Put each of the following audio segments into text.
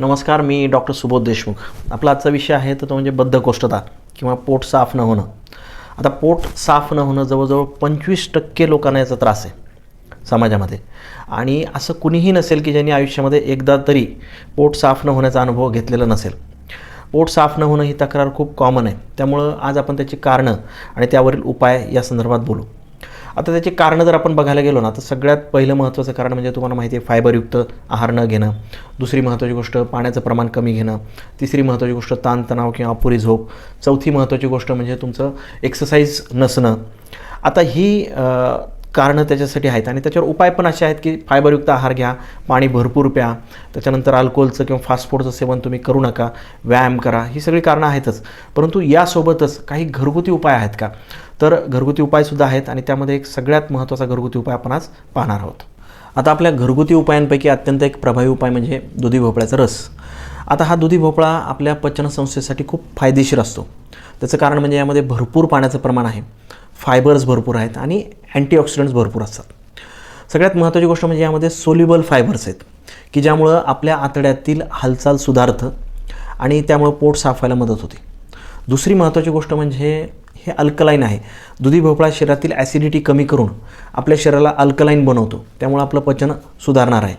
नमस्कार मी डॉक्टर सुबोध देशमुख. आपला आजचा विषय आहे तर तो म्हणजे बद्धकोष्ठता किंवा पोट साफ न होणं. आता पोट साफ न होणं जवळजवळ पंचवीस टक्के लोकांना याचा त्रास आहे समाजामध्ये. आणि असं कुणीही नसेल की ज्यांनी आयुष्यामध्ये एकदा तरी पोट साफ न होण्याचा अनुभव घेतलेला नसेल. पोट साफ न होणं ही तक्रार खूप कॉमन आहे. त्यामुळं आज आपण त्याची कारणं आणि त्यावरील उपाय या संदर्भात बोलू. आता त्याची कारणं जर आपण बघायला गेलो ना तर सगळ्यात पहिलं महत्त्वाचं कारण म्हणजे तुम्हाला माहिती आहे फायबरयुक्त आहार न घेणं. दुसरी महत्त्वाची गोष्ट पाण्याचं प्रमाण कमी घेणं. तिसरी महत्त्वाची गोष्ट ताणतणाव किंवा अपुरी झोप. चौथी महत्त्वाची गोष्ट म्हणजे तुमचं एक्सरसाइज नसणं. आता ही कारणं त्याच्यासाठी आहेत आणि त्याच्यावर उपाय पण असे आहेत की फायबरयुक्त आहार घ्या पाणी भरपूर प्या. त्याच्यानंतर अल्कोहोलचं किंवा फास्ट फूडचं सेवन तुम्ही करू नका व्यायाम करा. ही सगळी कारणं आहेतच. परंतु यासोबतच काही घरगुती उपाय आहेत का? तर घरगुती उपायसुद्धा आहेत आणि त्यामध्ये एक सगळ्यात महत्त्वाचा घरगुती उपाय आपण आज पाहणार आहोत. आता आपल्या घरगुती उपायांपैकी अत्यंत एक प्रभावी उपाय म्हणजे दुधी भोपळ्याचा रस. आता हा दुधी भोपळा आपल्या पचनसंस्थेसाठी खूप फायदेशीर असतो. त्याचं कारण म्हणजे यामध्ये भरपूर पाण्याचं प्रमाण आहे. फायबर्स भरपूर आहेत आणि अँटीऑक्सिडंट्स भरपूर असतात. सगळ्यात महत्त्वाची गोष्ट म्हणजे यामध्ये सोल्युबल फायबर्स आहेत की ज्यामुळं आपल्या आतड्यातील हालचाल सुधारतं आणि त्यामुळं पोट साफ व्हायला मदत होते. दुसरी महत्त्वाची गोष्ट म्हणजे हे अल्कलाईन आहे. दुधी भोपळा शरीरातील ॲसिडिटी कमी करून आपल्या शरीराला अल्कलाईन बनवतो. त्यामुळं आपलं पचन सुधारणार आहे.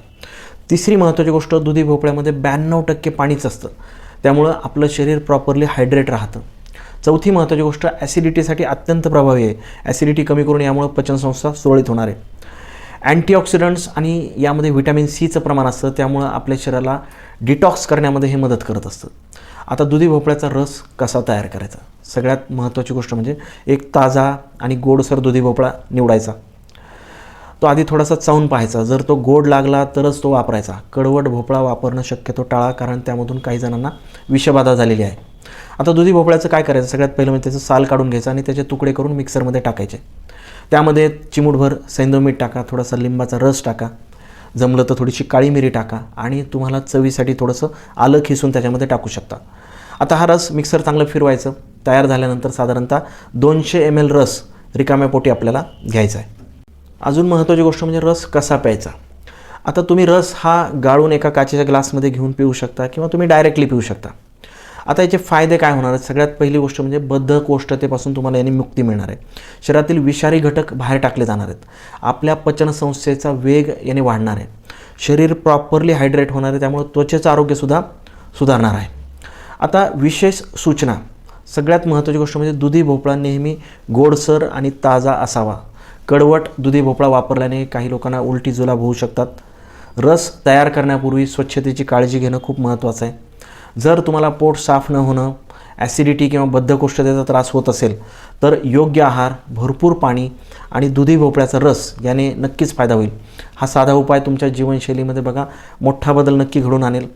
तिसरी महत्त्वाची गोष्ट दुधी भोपळ्यामध्ये ब्याण्णव टक्के पाणीच असतं. त्यामुळं आपलं शरीर प्रॉपरली हायड्रेट राहतं. चौथी महत्त्वाची गोष्ट ॲसिडिटीसाठी अत्यंत प्रभावी आहे. ॲसिडिटी कमी करून यामुळं पचनसंस्था सुरळीत होणार आहे. अँटीऑक्सिडंट्स आणि यामध्ये व्हिटॅमिन सीचं प्रमाण असतं. त्यामुळं आपल्या शरीराला डिटॉक्स करण्यामध्ये हे मदत करत असतं. आता दुधी भोपळ्याचा रस कसा तयार करायचा? सगळ्यात महत्त्वाची गोष्ट म्हणजे एक ताजा आणि गोडसर दुधी भोपळा निवडायचा. तो आधी थोडासा चावून पाहायचा. जर तो गोड लागला तरच तो वापरायचा. कडवट भोपळा वापरणं शक्यतो टाळा कारण त्यामधून काही जणांना विषबाधा झालेली आहे. आता दुधी भोपळ्याचं काय करायचं? सगळ्यात पहिलं म्हणजे त्याचं साल काढून घ्यायचं आणि त्याचे तुकडे करून मिक्सरमध्ये टाकायचे. त्यामध्ये चिमूटभर सैंदव मीठ टाका थोडासा लिंबाचा रस टाका जमलं तर थोडीशी काळी मिरी टाका आणि तुम्हाला चवीसाठी थोडंसं आलं खिसून त्याच्यामध्ये टाकू शकता. आता हा रस मिक्सर चांगलं फिरवायचं. तयार झाल्यानंतर साधारणतः दोनशे एम एल रस रिकाम्या पोटी आपल्याला घ्यायचा आहे. अजून महत्त्वाची गोष्ट म्हणजे रस कसा प्यायचा? आता तुम्ही रस हा गाळून एका काचेच्या ग्लासमध्ये घेऊन पिऊ शकता किंवा तुम्ही डायरेक्टली पिऊ शकता. आता याचे फायदे काय होणार आहेत? सगळ्यात पहिली गोष्ट म्हणजे बद्धकोष्ठतेपासून तुम्हाला याने मुक्ती मिळणार आहे. शरीरातील विषारी घटक बाहेर टाकले जाणार आहेत. आपल्या पचनसंस्थेचा वेग याने वाढणार आहे. शरीर प्रॉपरली हायड्रेट होणार आहे त्यामुळे त्वचेचं आरोग्यसुद्धा सुधारणार आहे. आता विशेष सूचना. सगळ्यात महत्त्वाची गोष्ट म्हणजे दुधी भोपळा नेहमी गोडसर आणि ताजा असावा. कडवट दुधी भोपळा वापरल्याने काही लोकांना उलटी जुलाब होऊ शकतात. रस तयार करण्यापूर्वी स्वच्छतेची काळजी घेणं खूप महत्त्वाचं आहे. जर तुम्हाला पोट साफ न होणं ॲसिडिटी किंवा बद्धकोष्ठतेचा त्रास होत असेल तर योग्य आहार भरपूर पाणी आणि दुधी भोपळ्याचा रस याने नक्कीच फायदा होईल. हा साधा उपाय तुमच्या जीवनशैलीमध्ये बघा मोठा बदल नक्की घडून आणेल.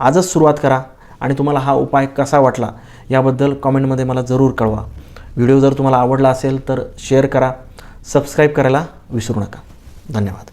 आजच सुरुवात करा. आणि तुम्हाला हा उपाय कसा वाटला याबद्दल कॉमेंटमध्ये मला जरूर कळवा. व्हिडिओ जर तुम्हाला आवडला असेल तर शेअर करा सबस्क्राईब करायला विसरू नका. धन्यवाद.